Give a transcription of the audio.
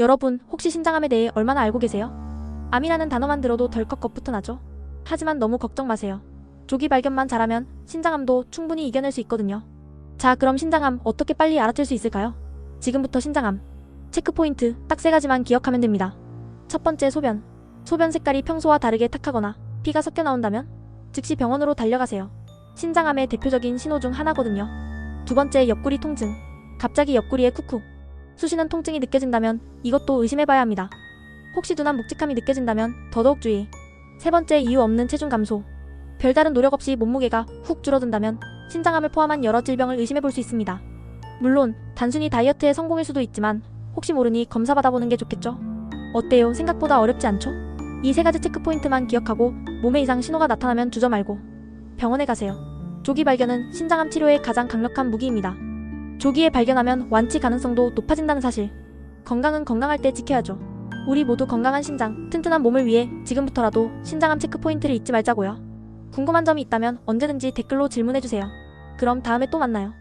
여러분 혹시 신장암에 대해 얼마나 알고 계세요? 암이라는 단어만 들어도 덜컥 겁부터 나죠? 하지만 너무 걱정 마세요. 조기 발견만 잘하면 신장암도 충분히 이겨낼 수 있거든요. 자 그럼 신장암 어떻게 빨리 알아챌 수 있을까요? 지금부터 신장암 체크포인트 딱 세 가지만 기억하면 됩니다. 첫 번째 소변 소변 색깔이 평소와 다르게 탁하거나 피가 섞여 나온다면 즉시 병원으로 달려가세요. 신장암의 대표적인 신호 중 하나거든요. 두 번째 옆구리 통증 갑자기 옆구리에 쿡쿡 쑤시는 통증이 느껴진다면 이것도 의심해봐야 합니다. 혹시 둔한 묵직함이 느껴진다면 더더욱 주의. 세 번째 이유 없는 체중 감소. 별다른 노력 없이 몸무게가 훅 줄어든다면 신장암을 포함한 여러 질병을 의심해 볼 수 있습니다. 물론 단순히 다이어트에 성공일 수도 있지만 혹시 모르니 검사 받아보는 게 좋겠죠? 어때요? 생각보다 어렵지 않죠? 이 세 가지 체크 포인트만 기억하고 몸에 이상 신호가 나타나면 주저 말고 병원에 가세요. 조기 발견은 신장암 치료의 가장 강력한 무기입니다. 조기에 발견하면 완치 가능성도 높아진다는 사실. 건강은 건강할 때 지켜야죠. 우리 모두 건강한 신장, 튼튼한 몸을 위해 지금부터라도 신장암 체크 포인트를 잊지 말자고요. 궁금한 점이 있다면 언제든지 댓글로 질문해주세요. 그럼 다음에 또 만나요.